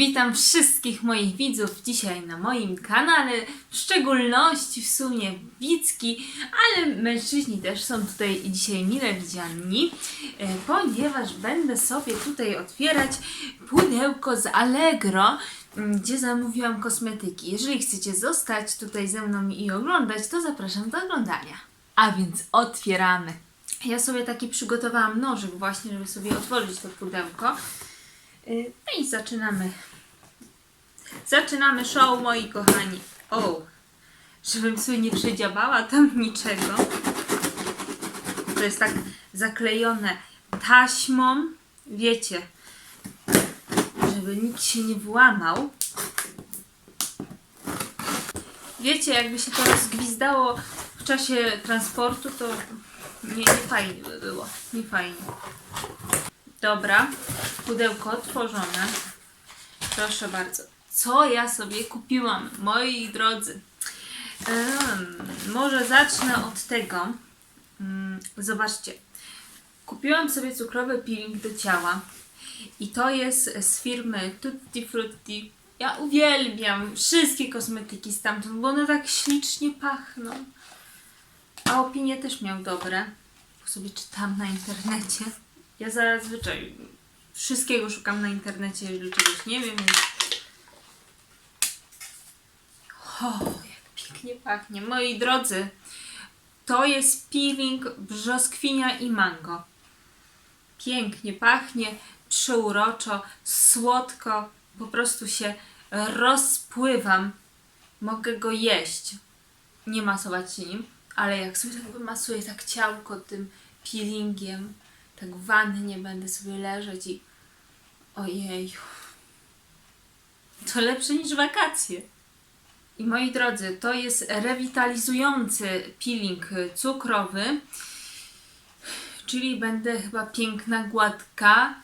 Witam wszystkich moich widzów dzisiaj na moim kanale, w szczególności w sumie Wicki, ale mężczyźni też są tutaj dzisiaj mile widziani, e, ponieważ będę sobie tutaj otwierać pudełko z Allegro, gdzie zamówiłam kosmetyki. Jeżeli chcecie zostać tutaj ze mną i oglądać, to zapraszam do oglądania. A więc otwieramy. Ja sobie taki przygotowałam nożyk właśnie, żeby sobie otworzyć to pudełko. Y, No i zaczynamy. Zaczynamy show, moi kochani. O, żebym sobie nie przedziabała tam niczego. To jest tak zaklejone taśmą. Wiecie, żeby nikt się nie włamał. Wiecie, jakby się to rozgwizdało w czasie transportu, to nie, nie fajnie by było. Nie fajnie. Dobra, pudełko otworzone. Proszę bardzo. Co ja sobie kupiłam, moi drodzy? Em, może zacznę od tego. Mm, zobaczcie. Kupiłam sobie cukrowy peeling do ciała. I to jest z firmy Tutti Frutti. Ja uwielbiam wszystkie kosmetyki stamtąd, bo one tak ślicznie pachną. A opinie też miał dobre. Bo sobie czytam na internecie. Ja zazwyczaj wszystkiego szukam na internecie, jeżeli czegoś nie wiem, więc... O, jak pięknie pachnie. Moi drodzy, to jest peeling brzoskwinia i mango. Pięknie pachnie, przeuroczo, słodko. Po prostu się rozpływam. Mogę go jeść. Nie masować nim, ale jak sobie tak wymasuję tak ciałko tym peelingiem, tak w wannie będę sobie leżeć i ojej, to lepsze niż wakacje. I moi drodzy, to jest rewitalizujący peeling cukrowy, czyli będę chyba piękna, gładka,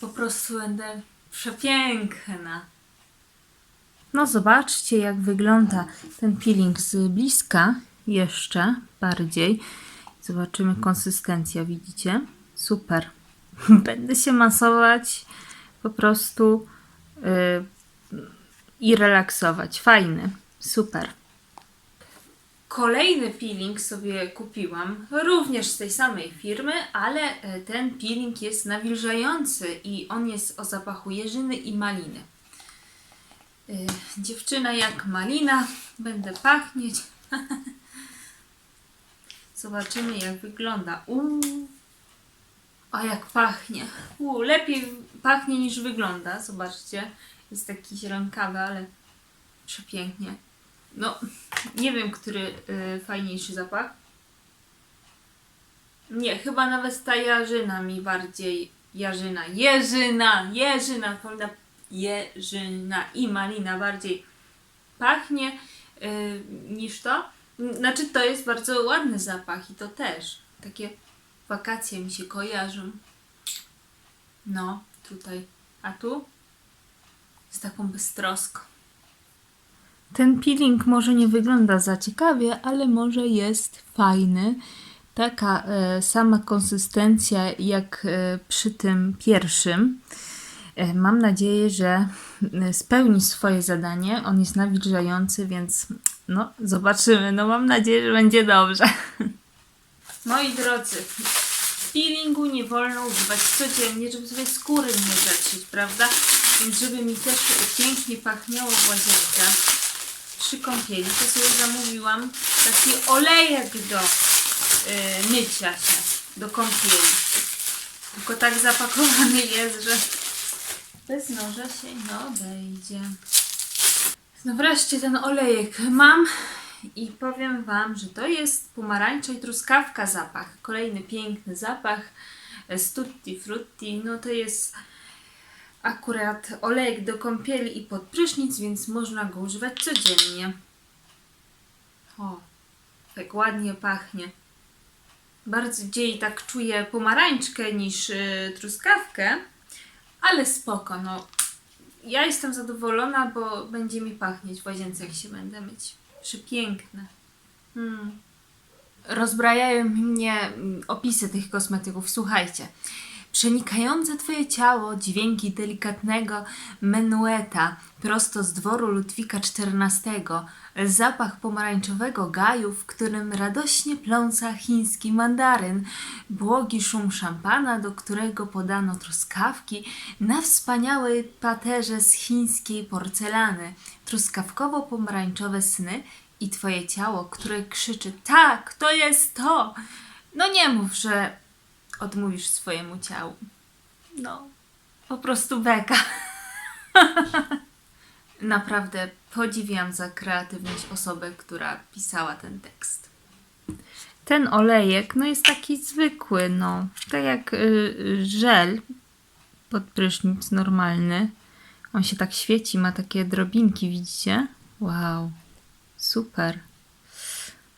po prostu będę przepiękna. No zobaczcie jak wygląda ten peeling z bliska jeszcze bardziej. Zobaczymy konsystencję, widzicie? Super. Będę się masować po prostu yy, i relaksować. Fajny. Super. Kolejny peeling sobie kupiłam, również z tej samej firmy, ale e, ten peeling jest nawilżający i on jest o zapachu jeżyny i maliny. Yy, dziewczyna jak malina, będę pachnieć. Zobaczymy jak wygląda. Uuu. A jak pachnie. Uuu, lepiej pachnie niż wygląda. Zobaczcie. Jest taki zielonkawy, ale przepięknie. No, nie wiem, który y, fajniejszy zapach. Nie, chyba nawet ta jarzyna mi bardziej. Jarzyna, jeżyna, jeżyna, powinna jeżyna i malina bardziej pachnie y, niż to. Znaczy, to jest bardzo ładny zapach i to też. Takie wakacje mi się kojarzą. No, tutaj. A tu? Z taką beztroską. Ten peeling może nie wygląda za ciekawie, ale może jest fajny. Taka e, sama konsystencja jak e, przy tym pierwszym. E, mam nadzieję, że e, spełni swoje zadanie. On jest nawilżający, więc no, zobaczymy. No, mam nadzieję, że będzie dobrze. Moi drodzy, peelingu nie wolno używać codziennie, żeby sobie skóry nie zetrzeć, prawda? Więc żeby mi też pięknie pachniało w łazience przy kąpieli, to sobie zamówiłam taki olejek do y, mycia się, do kąpieli. Tylko tak zapakowany jest, że bez noża się nie obejdzie. No wreszcie ten olejek mam i powiem Wam, że to jest pomarańcza i truskawka zapach. Kolejny piękny zapach z tutti frutti. No to jest akurat olejek do kąpieli i pod prysznic, więc można go używać codziennie. O, tak ładnie pachnie. Bardziej tak czuję pomarańczkę niż y, truskawkę, ale spoko, no. Ja jestem zadowolona, bo będzie mi pachnieć w łazience, jak się będę myć. Przepiękne. Hmm. Rozbrajają mnie mm, opisy tych kosmetyków. Słuchajcie. Przenikające twoje ciało dźwięki delikatnego menueta prosto z dworu Ludwika XIV, zapach pomarańczowego gaju, w którym radośnie pląsa chiński mandaryn, błogi szum szampana, do którego podano truskawki. Na wspaniałej paterze z chińskiej porcelany, truskawkowo-pomarańczowe sny i twoje ciało, które krzyczy tak, to jest to! No nie mów, że odmówisz swojemu ciału. No, po prostu beka. Naprawdę podziwiam za kreatywność osobę, która pisała ten tekst. Ten olejek, no jest taki zwykły, no. Tak jak y, żel pod prysznic normalny. On się tak świeci, ma takie drobinki, widzicie? Wow, super.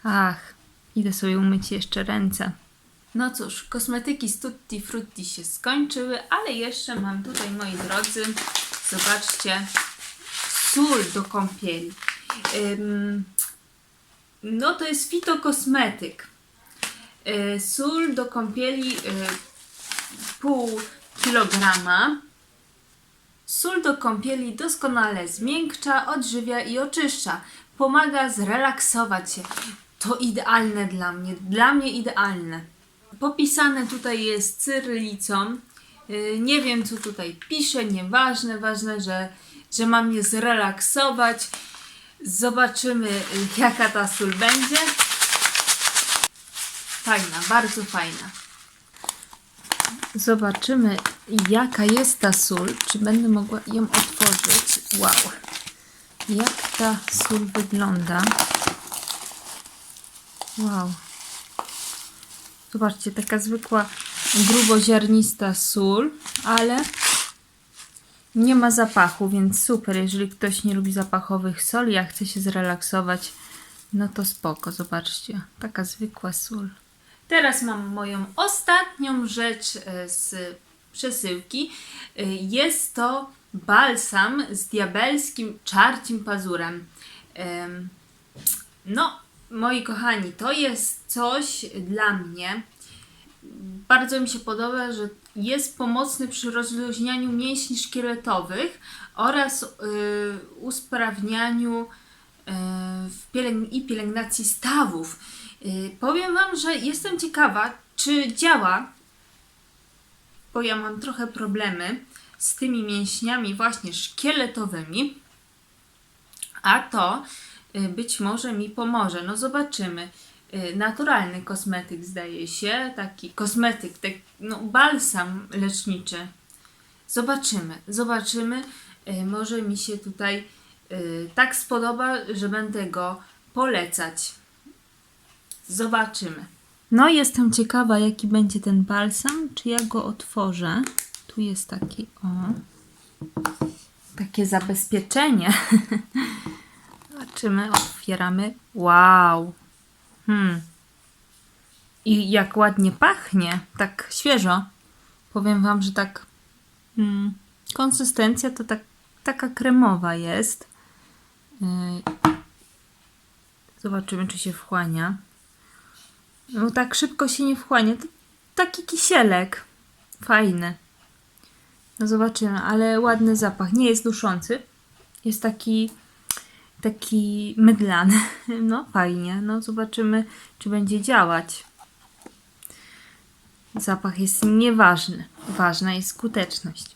Ach, idę sobie umyć jeszcze ręce. No cóż, kosmetyki z Tutti Frutti się skończyły, ale jeszcze mam tutaj, moi drodzy, zobaczcie, sól do kąpieli. Ym, no to jest fitokosmetyk. Yy, sól do kąpieli yy, pół kilograma. Sól do kąpieli doskonale zmiękcza, odżywia i oczyszcza. Pomaga zrelaksować się. To idealne dla mnie. Dla mnie idealne. Popisane tutaj jest cyrylicą. Yy, Nie wiem, co tutaj pisze, nieważne. Ważne, że, że mam je zrelaksować. Zobaczymy, yy, jaka ta sól będzie. Fajna, bardzo fajna. Zobaczymy, jaka jest ta sól. Czy będę mogła ją otworzyć? Wow. Jak ta sól wygląda? Wow. Zobaczcie, taka zwykła gruboziarnista sól, ale nie ma zapachu, więc super. Jeżeli ktoś nie lubi zapachowych soli, a chce się zrelaksować, no to spoko. Zobaczcie, taka zwykła sól. Teraz mam moją ostatnią rzecz e, z przesyłki. E, Jest to balsam z diabelskim czarcim pazurem. Em, No, moi kochani, to jest coś dla mnie. Bardzo mi się podoba, że jest pomocny przy rozluźnianiu mięśni szkieletowych oraz y, usprawnianiu y, i pielęgnacji stawów. Y, powiem Wam, że jestem ciekawa, czy działa, bo ja mam trochę problemy z tymi mięśniami właśnie szkieletowymi, a to być może mi pomoże. No zobaczymy. Y, Naturalny kosmetyk zdaje się, taki kosmetyk, tak, no balsam leczniczy. Zobaczymy, zobaczymy. Y, Może mi się tutaj y, tak spodoba, że będę go polecać. Zobaczymy. No, jestem ciekawa, jaki będzie ten balsam. Czy ja go otworzę? Tu jest taki, o. Takie zabezpieczenie. Zobaczymy, otwieramy. Wow. Hmm. I jak ładnie pachnie. Tak świeżo. Powiem Wam, że tak. Hmm, konsystencja to tak, taka kremowa jest. Yy, Zobaczymy, czy się wchłania. No tak szybko się nie wchłania. To taki kisielek. Fajny. No zobaczymy, ale ładny zapach. Nie jest duszący. Jest taki taki mydlany. No fajnie. No zobaczymy, czy będzie działać. Zapach jest nieważny. Ważna jest skuteczność.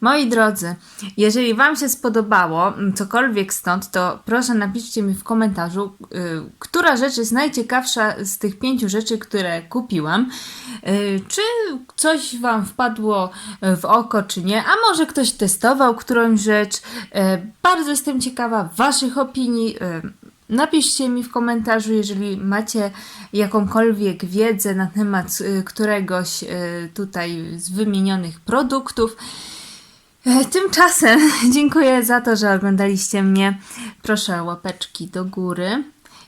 Moi drodzy, jeżeli Wam się spodobało mm, cokolwiek stąd, to proszę napiszcie mi w komentarzu, y, która rzecz jest najciekawsza z tych pięciu rzeczy, które kupiłam. Y, czy coś Wam wpadło y, w oko, czy nie? A może ktoś testował którąś rzecz? Bardzo jestem ciekawa Waszych opinii. Napiszcie mi w komentarzu, jeżeli macie jakąkolwiek wiedzę na temat któregoś tutaj z wymienionych produktów. E, Tymczasem dziękuję za to, że oglądaliście mnie. Proszę łapeczki do góry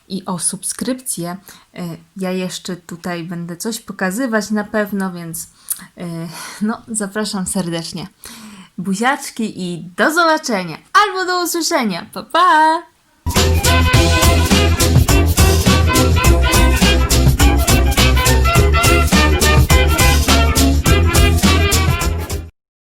i o subskrypcję. E, Ja jeszcze tutaj będę coś pokazywać na pewno, więc e, no, zapraszam serdecznie. Buziaczki i do zobaczenia albo do usłyszenia. Pa pa!